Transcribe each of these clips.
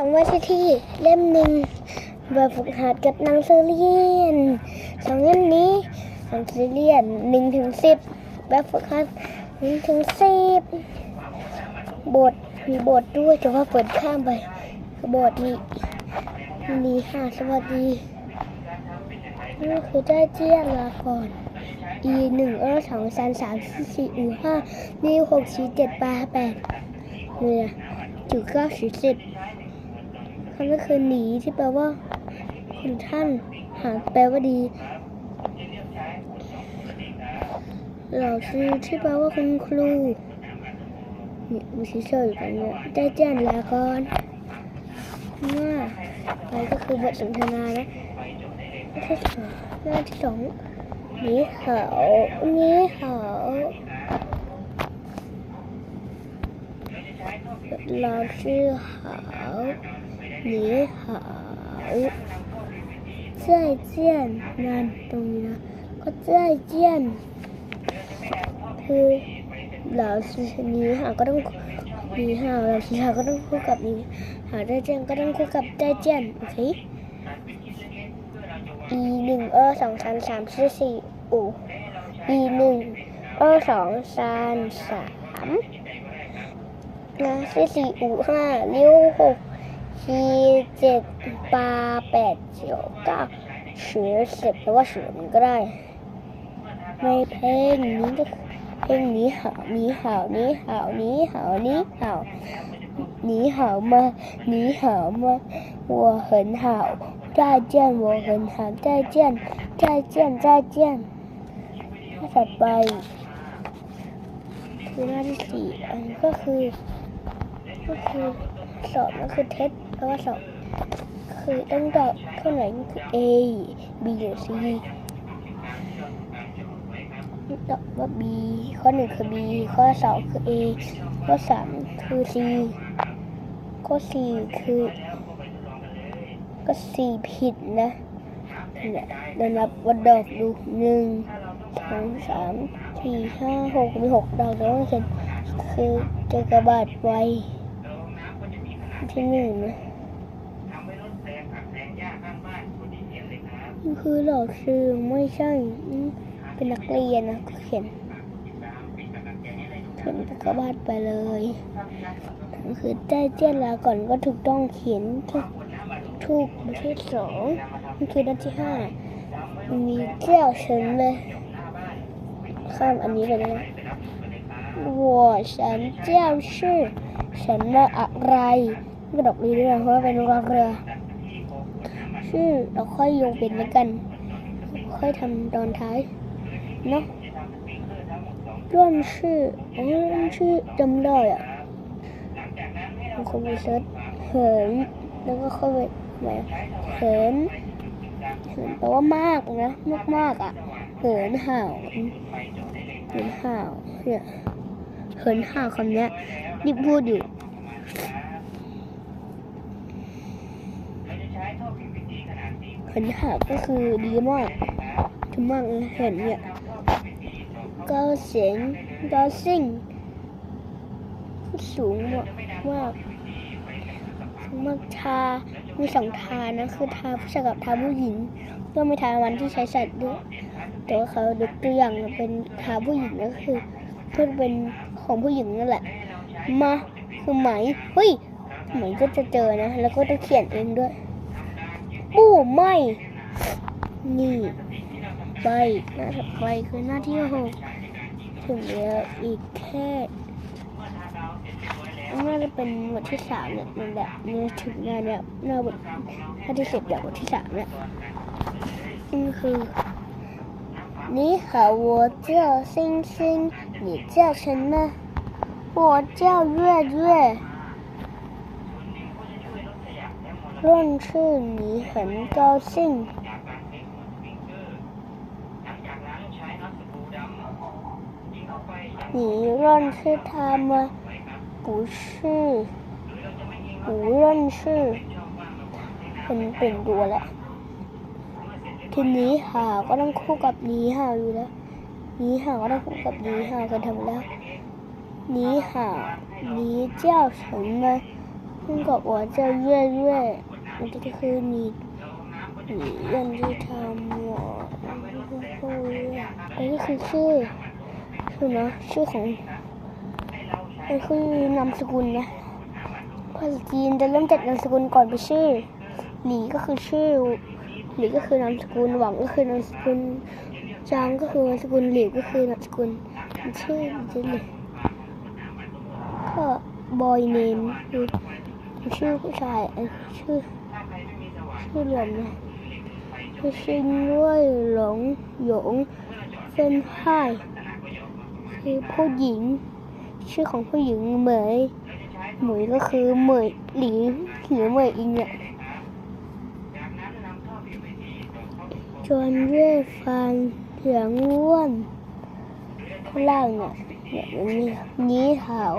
สองวันที่เล่มหนึ่งแบบฝึกหัดกับหนังสือเรียนสองเล่มนี้หนังสือเรียนหนึ่งถึงสิบแบบฝึกหัดหนึ่งถึงสิบบทมีบทด้วยแต่ว่าเปิดข้ามไปบทนี้มีค่ะสวัสดีนี่คือได้เจียลาก่อน e หนึ่งเออสองสามสามสี่สี่ห้านี่หกสี่เจ็ดแปดแปดเนี่ยจุดเก้าสิบสิบ คำก็คือหนีที่แปลว่าคุณท่านหาแปลว่าดีเหล่าซื้อที่แปลว่าคุณครูนี่มีชิเชอร์อยู่ตรงนี้ได้แจ้งลาก่อนว่าไปก็คือบทสนทนานะที่สองหน้าที่สอง 你好，你好，老师好， 你好，再见นั่นตรงนี้นะก็再见คือเราชื่อนี้หาก็ต้องนี้หาเราชื่อหาก็ต้องคู่กับนี้หาได้เจนก็ต้องคู่กับได้เจนโอเค e หนึ่งเออสองสามสามสี่สี่อู e หนึ่งเออสองสามสามนะสี่สี่อูห้านิ้วหก 七เจ็ดแปดแปดเก้าเก้าสิบสิบแปลว่าศูนย์ก็ได้ ในเพลงนี้ก็เพลงนี้หาวนี้หาวนี้หาวนี้หาวนี้หาวนี้หาวมานี้หาวมา我很好再见我很好再见再见再见ถ้าถัดไป คือหน้าที่สี่อันนี้ก็คือ ก็คือสอบนั่นคือเท็จ แปลว่าสอบคือต้องตอบข้อไหนคือ A B หรือ C ตอบว่า B ข้อหนึ่งคือ B ข้อสองคือ A ข้อสามคือ C ข้อสี่คือก็ C ผิดนะเนี่ยเดินนับวัดดอกดูหนึ่งสองสามสี่ห้าหกมีหกดอกแล้วเขียนคือเจอกระบาดไวที่หนึ่งนะ คือหลอกชื่อไม่ใช่เป็นนักเรียนนะก็เขียนเขียนกระบาดไปเลยก็คือได้เจ้นลาก่อนก็ถูกต้องเขียนถูกถูกประเภทสองนี่คือด้านที่ห้ามีเจ้าเฉินเลยข้ามอันนี้ไปเลยนะ我ฉันเจ้าชื่อฉันว่อะไรกระดกดีด้วยนะเพราะว่าเป็นรอเรือ ชื่อเราค่อยโยงเป็นแล้วกัน ค่อยทำตอนท้ายเนาะร่วมชื่ออ๋อร่วมชื่อจำได้อะมันคงไปเซิร์ชเหินแล้วก็ค่อยไปไหนเหินเหินแปลว่ามากนะมากมากอะเหินห่าวเหินห่าวเนี่ยเหินห่าวคำเนี้ยนี่พูดอยู่ อันนี้ค่ะก็คือดีมากทุกมางเห็นเนี่ยก็เสียงก็สิ่งสูงมากมากสูงมากทา มีสองทานะ คือทาผู้ชายกับทาผู้หญิง ก็มีทาวันที่ใช้สัตว์ด้วย แต่ว่าเขายกตัวอย่างเป็นทาผู้หญิงก็คือเพื่อเป็นของผู้หญิงนั่นแหละ มาคือไหมเฮ้ยไหมก็จะเจอนะ แล้วก็ต้องเขียนเองด้วย ไม่ นี่ใบหน้าถัดไปคือหน้าที่หกถึงแล้วอีกแค่น่าจะเป็นบทที่สามเนี่ยนั่นแหละเนี่ยถึงหน้าเนี่ยหน้าบทหน้าที่สิบแบบบทที่สามเนี่ยนี่คือ你好，我叫星星，你叫什么？我叫月月。 认识你很高兴。你认识他吗？不是，不认识。เป็นเป็นตัวแหละทีนี้หาก็ต้องคู่กับนี้หาอยู่แล้วนี้หาก็ต้องคู่กับนี้หากันทำแล้วนี้หานี้叫什么？我 ซึ่งกับ我叫月月 มันก็คือมีเรื่องที่ทำหัวคู่อันนี้คือชื่อคือนะชื่อของอันคือนามสกุลนะภาษาจีนจะเริ่มจัดนามสกุลก่อนไปชื่อ หลีก็คือชื่อ หลีก็คือนามสกุลหวังก็คือนามสกุลจางก็คือนามสกุลหลีวก็คือนามสกุลชื่อจริงเลีก็บอยเนมคือชื่อผู้ชายชื่อ ชื่อรวมนะคือชื่อด้วยหลงหยงเฟินไห้คือผู้หญิง ชื่อของผู้หญิงเหมยเหมยก็คือเหมยหลีหรือเหมยอิงเนี่ยจวนเย่ฟันเหลืองล้วนข้างล่างเนี่ยเนี่ยมันมีนี้หาว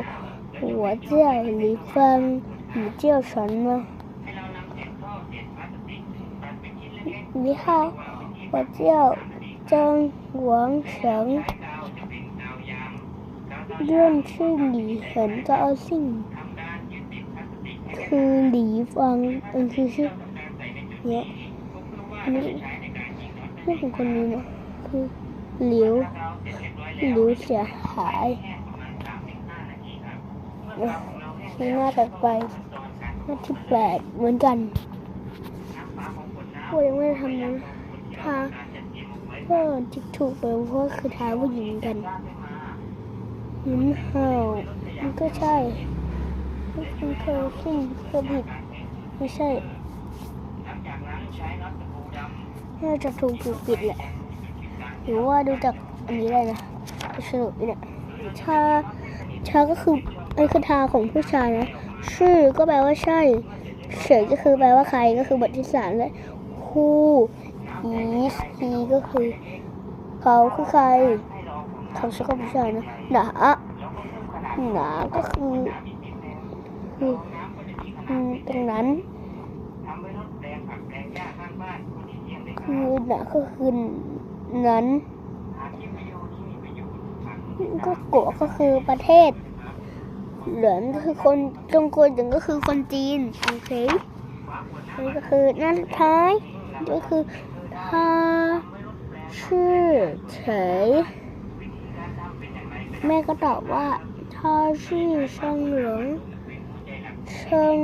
หัวเจ้าหลีฟังหรือเจ้าฉัน吗你好，我叫张王成，认识你很高兴。คือหลีฟังมันคือชื่อเนี่ยอันนี้ชื่อของคนนี้นะคือหลิวหลิวเสียหายเนี่ยมีหน้าแปลกไปหน้าที่แปลกเหมือนกัน โอ้ยังไม่ทำนะทาก็จิกถูกไปเพราะคือทาผู้หญิงกันหินเห่ามันก็ใช่มันเคยขึ้นก็ผิดไม่ใช่น่าจะถูกถูกปิดแหละหรือว่าดูจากอันนี้ได้นะสรุปเนี่ยชาชาก็คือไอ้คือทาของผู้ชายนะชื่อก็แปลว่าใช่ เฉยก็คือแปลว่าใครก็คือบทที่สามเลย คู่อีฮีก็คือ เขาคือใคร เขาชื่อเขาผู้ชายนะหนาหนาก็คือคือตรงนั้นคือหนาก็คือนั้น ก็โกะก็คือประเทศ เหลืองก็คือคนจงกวนถึงก็คือคนจีน โอเคนี่ก็คือนั่นท้าย ก็คือถ้าชื่อเฉย แม่ก็ตอบว่าถ้าชื่อเชิงหลงเชิง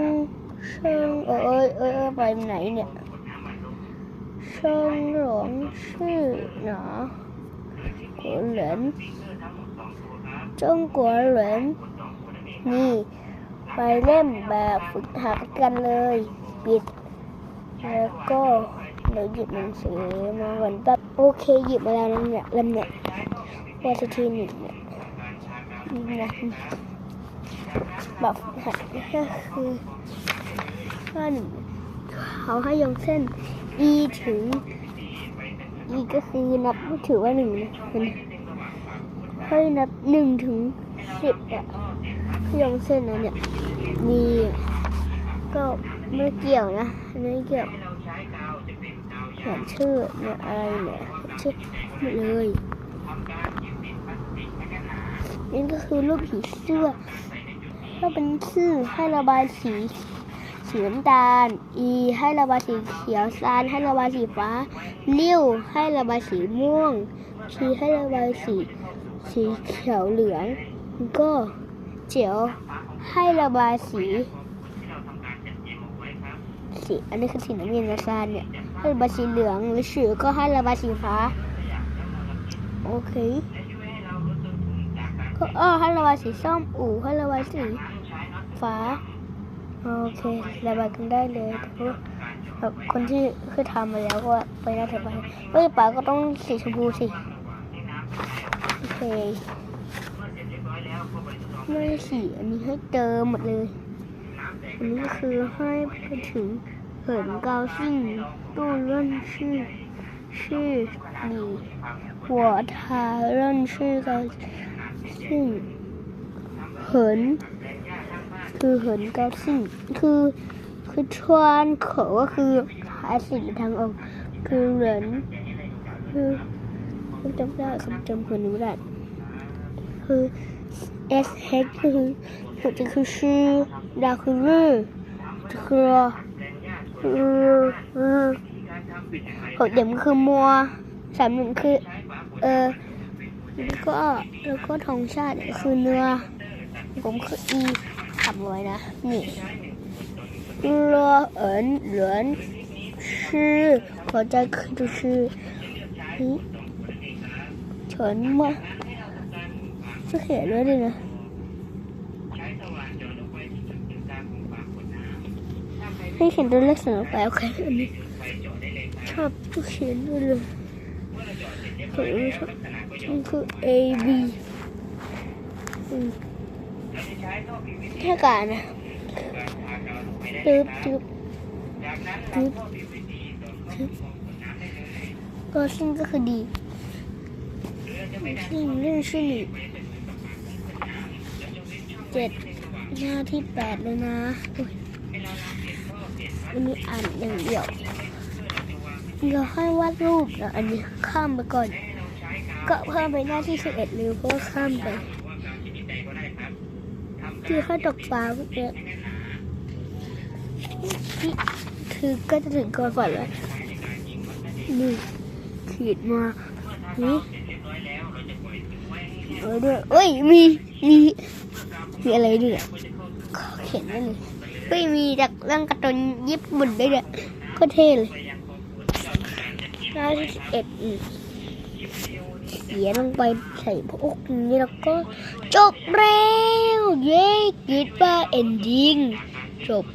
เชิงเออเออเออไปไหนเนี่ยเชิงหลงชื่อหนากัวเหลินจงกัวเหลินนี่ไปเล่มแบบฝึกหัดกันเลย ปิด แล้วก็ เดี๋ยวหยิบหนังสือมาก่อนแป๊บโอเคหยิบมาแล้วนะเนี่ยเล่มเนี่ยวัตทีหนึ่งเนี่ยนะแบบกหัดก็คือข้อหนึ่งเขาให้ยงเส้น e ถึง e ก็คือนับถือว่าหนึ่งนะให้นับหนึ่งถึงสิบอะให้ยงเส้นนะเนี่ยมีก็ไม่เกี่ยวนะไม่เกี่ยว ขียนชื่อเนี่ยอะไรเนี่ยชื่อหมดเลยนี่ก็คือรูปผีเสื้อถ้าเป็นชื่อให้ระบายสีสีน้ำตาล E ให้ระบายสีเขียวซานให้ระบายสีฟ้าเลี้ยวให้ระบายสีม่วงทีให้ระบายสีสีเขียวเหลือง ก็เจียวให้ระบายสี สีอันนี้คือสีน้ำเงินนะซานเนี่ย ให้ระบายสีเหลืองหรือฉือก็ให้ระบายสีฟ้า โอเคก็อ้อให้ระบายสีส้มอู่ให้ระบายสีฟ้า โอเคระบายกันได้เลยแต่ว่าแบบคนที่เคยทำมาแล้วก็ไปหน้าถัดไปเฮ้ยป๋าก็ต้องสีชมพูสิโอเคไม่สีอันนี้ให้เติมหมดเลย อันนี้ก็คือให้ไปถึง เหินเกาซิ่งตู้เล่นชื่อ ชื่อ你我他认识的ซิ่งเหิน คือเหินเกาซิ่งคือคือชวนเขาก็คือหาสิ่งทางออกคือเหรินคือคือจำได้คำจำคนนี้ไม่ได้คือ S H คือคือจะคือชื่อดาวคือรื่อ คือคือคือ หกเดี๋ยวมันคือมัวสามหนึ่งคือ เออแล้วก็แล้วก็ธงชาติคือเนื้อ ผมคืออีทำไว้นะนี่เรือเอินเหลือนชื่อหัวใจคือชื่อเฉินมาจะเขียนด้วยดินะ ให้เขียนตัวเลขสองไปโอเคอันนี้ชอบตัวเขียนด้วยเลยผมชอบมันคือ A B แค่การนะตึ๊บตึ๊บตึ๊บก็ซึ่งก็คือดีซึ่งเรื่องชื่อหนึ่งเจ็ดหน้าที่แปดเลยนะ อันนี้อ่านอย่างเดียวเราให้วาดรูปนะอันนี้ข้ามไปก่อน ก็เพิ่มไปหน้าที่สิบเอ็ดเลยเพราะว่าข้ามไปคือให้ตกปลาพวกเนี้ยนี่คือก็จะถึงก่อนฝันแล้วนี่ขีดมานี่เออด้วยเอ้ยมีมีมีอะไรด้วยเนี่ยขอเขียนได้เลย เฮ้ยมีจากเรื่องการ์ตูนญี่ปุ่นด้วยเนี่ยก็เท่เลยหน้าที่สิบเอ็ดอืมเขียนลงไปใส่พวกนี้แล้วก็จบเร็ว เย้กิดว่าเอนดิ้งจบ